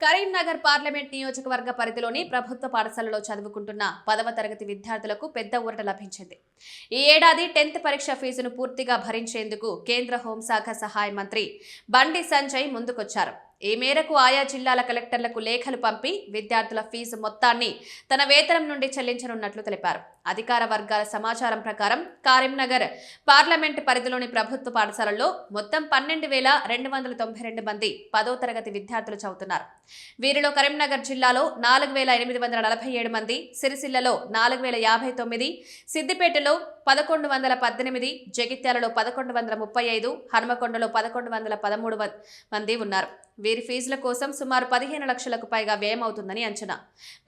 Karimnagar parliament నియోజకవర్గ పరిధిలోని ప్రభుత్వ పాఠశాలలో చదువుకుంటున్న పదవ తరగతి విద్యార్థులకు పెద్ద ఊరట లభించింది. ఈ ఏడాది టెన్త్ పరీక్ష ఫీజును పూర్తిగా భరించేందుకు కేంద్ర హోంశాఖ సహాయ మంత్రి బండి సంజయ్ ముందుకొచ్చారు. ఈ మేరకు ఆయా జిల్లాల కలెక్టర్లకు లేఖలు పంపి విద్యార్థుల ఫీజు మొత్తాన్ని తన వేతనం నుండి చెల్లించనున్నట్లు తెలిపారు. అధికార వర్గాల సమాచారం ప్రకారం కరీంనగర్ పార్లమెంట్ పరిధిలోని ప్రభుత్వ పాఠశాలల్లో మొత్తం పన్నెండు వేల రెండు వందల తొంభై రెండు మంది పదో తరగతి విద్యార్థులు చదువుతున్నారు. వీరిలో కరీంనగర్ జిల్లాలో నాలుగు వేల ఎనిమిది వందల నలభై ఏడు మంది సిరిసిల్లలో నాలుగు వేల యాభై తొమ్మిది సిద్దిపేటలో పదకొండు వందల పద్దెనిమిది జగిత్యాలలో పదకొండు వందల ముప్పై ఐదు హనుమకొండలో పదకొండు వందల పదమూడు మంది ఉన్నారు. వీరి ఫీజుల కోసం సుమారు పదిహేను లక్షలకు పైగా వ్యయం అవుతుందని అంచనా.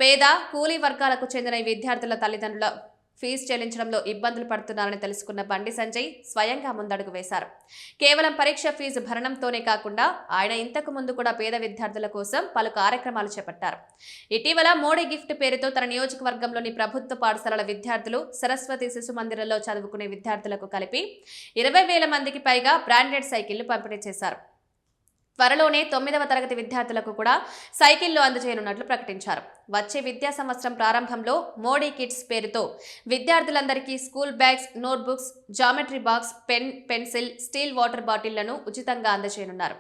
పేద కూలీ వర్గాలకు చెందిన ఈ విద్యార్థుల తల్లిదండ్రుల ఫీజు చెల్లించడంలో ఇబ్బందులు పడుతున్నారని తెలుసుకున్న బండి సంజయ్ స్వయంగా ముందడుగు వేశారు. కేవలం పరీక్ష ఫీజు భరణంతోనే కాకుండా ఆయన ఇంతకు ముందు కూడా పేద విద్యార్థుల కోసం పలు కార్యక్రమాలు చేపట్టారు. ఇటీవల మోడీ గిఫ్ట్ పేరుతో తన నియోజకవర్గంలోని ప్రభుత్వ పాఠశాలల విద్యార్థులు సరస్వతి శిశు మందిరంలో చదువుకునే విద్యార్థులకు కలిపి ఇరవై వేల మందికి పైగా బ్రాండెడ్ సైకిళ్ళు పంపిణీ చేశారు. త్వరలోనే తొమ్మిదవ తరగతి విద్యార్థులకు కూడా సైకిళ్ళు అందజేయనున్నట్లు ప్రకటించారు. వచ్చే విద్యా సంవత్సరం ప్రారంభంలో మోడీ కిట్స్ పేరుతో విద్యార్థులందరికీ school bags notebooks geometry box pen pencil steel water బాటిళ్ళను ఉచితంగా అందజేయనున్నారు.